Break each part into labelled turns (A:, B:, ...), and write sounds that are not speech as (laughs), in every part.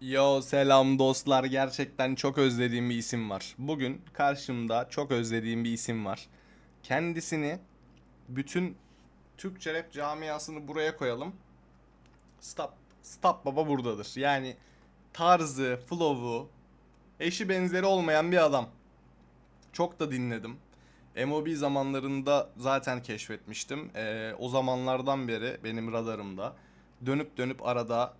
A: Yo selam dostlar gerçekten çok özlediğim bir isim var. Bugün karşımda çok özlediğim bir isim var. Kendisini bütün Türkçe rap camiasını buraya koyalım. Stop, Stop Baba buradadır. Yani tarzı, flow'u, eşi benzeri olmayan bir adam. Çok da dinledim. MOB zamanlarında zaten keşfetmiştim. Ee, o zamanlardan beri benim radarımda. Dönüp dönüp arada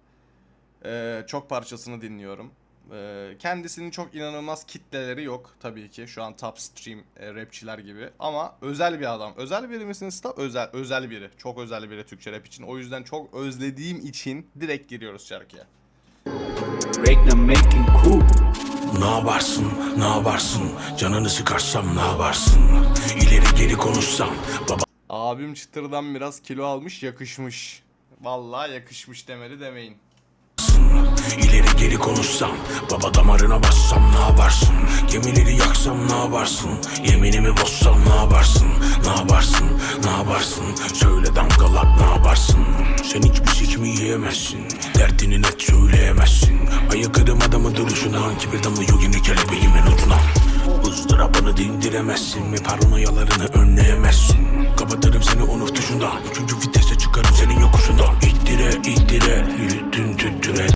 A: ee, çok parçasını dinliyorum. Ee, kendisinin çok inanılmaz kitleleri yok tabii ki. Şu an top stream e, rapçiler gibi. Ama özel bir adam. Özel biri misiniz? Tabii özel, özel biri. Çok özel biri Türkçe rap için. O yüzden çok özlediğim için direkt giriyoruz şarkıya.
B: Regnum making cool.
C: Ne yaparsın, ne yaparsın Canını sıkarsam ne yaparsın İleri geri konuşsam Baba
A: Abim çıtırdan biraz kilo almış yakışmış. Vallahi yakışmış demeli demeyin.
C: İleri geri konuşsam Baba damarına bassam ne yaparsın? Gemileri yaksam ne yaparsın? Yeminimi bozsam ne yaparsın? Ne yaparsın, ne yaparsın? Söyle damgalar ne yaparsın? Sen hiçbir sikimi yiyemezsin? Derdini net söyleyemezsin. Ayıkırım adamı duruşundan Kibir damlıyor yine kelebeğimin ucuna. Izdırabını dindiremezsin mi paranoyalarını önleyemezsin. Kapatırım seni onur Üçüncü vitese çıkarım senin yokuşundan İttire ittire yürüttün tüttüre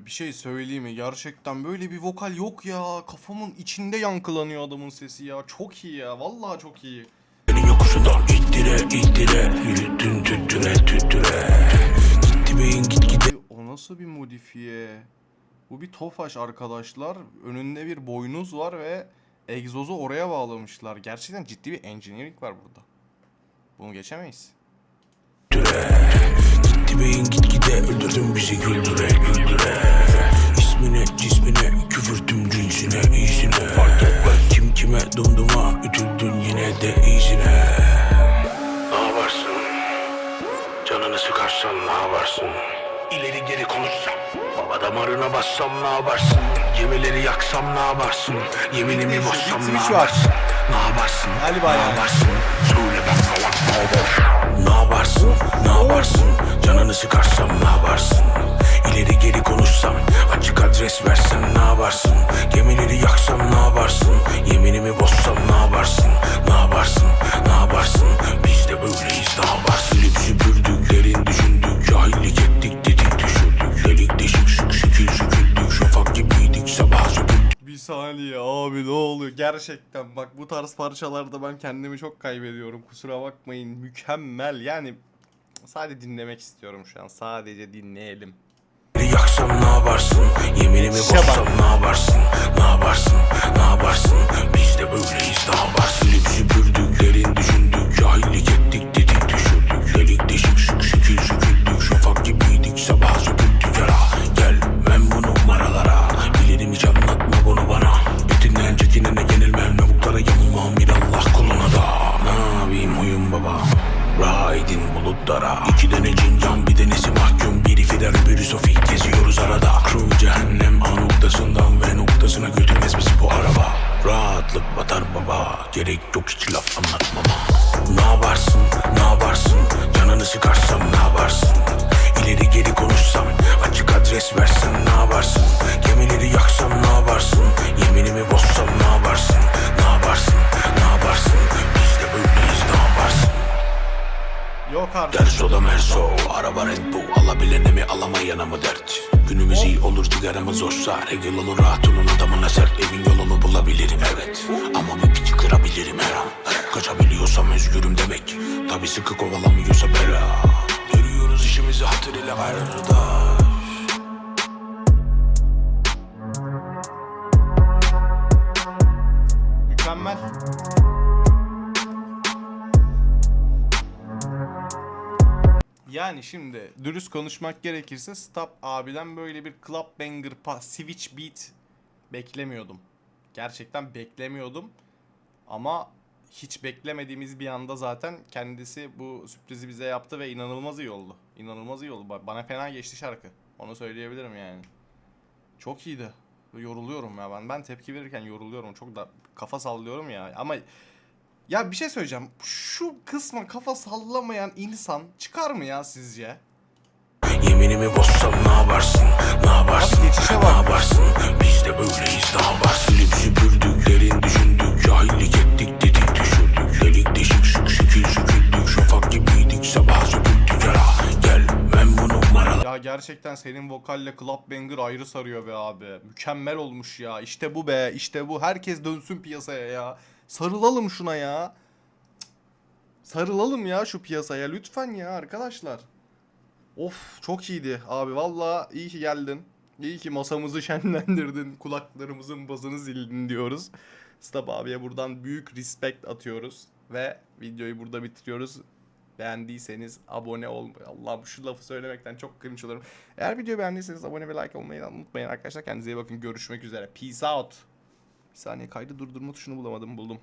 A: Abi bir şey söyleyeyim mi? Gerçekten böyle bir vokal yok ya. Kafamın içinde yankılanıyor adamın sesi ya. Çok iyi ya. Vallahi çok iyi.
C: Senin yokuşundan ittire ittire yürüttün tüttüre tüttüre Gitti beyin git gide
A: O nasıl bir modifiye? Bu bir Tofaş arkadaşlar. Önünde bir boynuz var ve egzozu oraya bağlamışlar. Gerçekten ciddi bir engineering var burada. Bunu geçemeyiz.
C: Gitti beyin git gide öldürdün bizi güldüre güldüre İsmine cismine küfürtüm cinsine iyisine Fark etmez kim kime dumduma ütüldün yine de iyisine Ne yaparsın? Canını sıkarsan ne yaparsın? İleri geri konuşsam Baba damarına bassam ne yaparsın? Gemileri yaksam ne yaparsın? Yeminimi bozsam ne yaparsın? Ne yaparsın?
A: Galiba
C: ne yaparsın? Yaparsın? Ne yaparsın? Canını sıkarsam ne yaparsın? İleri geri konuşsam Açık adres versem ne yaparsın? Gemileri yaksam ne yaparsın? Yeminimi bozsam ne yaparsın? Ne yaparsın? Ne yaparsın? Biz de böyleyiz ne yaparsın? Silip süpürdük derin düşündük Cahillik ettik dedik düşürdük Delik deşik şık şekil
A: saniye abi ne oluyor? Gerçekten bak bu tarz parçalarda ben kendimi çok kaybediyorum. Kusura bakmayın. Mükemmel. Yani sadece dinlemek istiyorum şu an. Sadece dinleyelim.
C: Yaksam ne yaparsın? Yeminimi bozsam ne yaparsın? Ne yaparsın? Ne yaparsın? Biz de böyleyiz ne yaparsın? Yok
A: artık.
C: Ders oda merso Araba Red Bull. Alabilene mi alamayana mı dert? Günümüz iyi olur sigaramız olsa Regül olur rahat olun adamına sert. Evin yolunu bulabilirim evet. Ama bir piçi kırabilirim her an. Kaçabiliyorsam özgürüm demek. Tabi sıkı kovalamıyorsa bela. Görüyoruz işimizi hatır ile kardeş
A: Mükemmel. Yani şimdi dürüst konuşmak gerekirse Stop abiden böyle bir club banger pa switch beat beklemiyordum. Gerçekten beklemiyordum. Ama hiç beklemediğimiz bir anda zaten kendisi bu sürprizi bize yaptı ve inanılmaz iyi oldu. İnanılmaz iyi oldu. Ba- Bana fena geçti şarkı. Onu söyleyebilirim yani. Çok iyiydi. Yoruluyorum ya ben. Ben tepki verirken yoruluyorum. Çok da kafa sallıyorum ya. Ama ya bir şey söyleyeceğim. Şu kısma kafa sallamayan insan çıkar mı ya sizce?
C: Yeminimi bozsam ne yaparsın? Ne yaparsın?
A: geçişe. Ne
C: yaparsın? Biz de böyleyiz ne yaparsın? Silip süpürdük, derin düşündük, cahillik ettik, dedik düşürdük. Delik deşik sük şükür süküldük, şafak gibiydik, sabah söküldük. Gel gel, ben bunu numaralı.
A: Ya gerçekten senin vokalle Club Banger ayrı sarıyor be abi. Mükemmel olmuş ya. İşte bu be, işte bu. Herkes dönsün piyasaya ya. Sarılalım şuna ya. Sarılalım ya şu piyasaya lütfen ya arkadaşlar. Of çok iyiydi abi valla iyi ki geldin. İyi ki masamızı (laughs) şenlendirdin. Kulaklarımızın bazını zildin diyoruz. Stab abiye buradan büyük respect atıyoruz. Ve videoyu burada bitiriyoruz. Beğendiyseniz abone olmayı. Allah'ım şu lafı söylemekten çok cringe olurum. Eğer videoyu beğendiyseniz abone ve like olmayı unutmayın arkadaşlar. Kendinize iyi bakın. Görüşmek üzere. Peace out. Bir saniye kaydı durdurma tuşunu bulamadım. Buldum.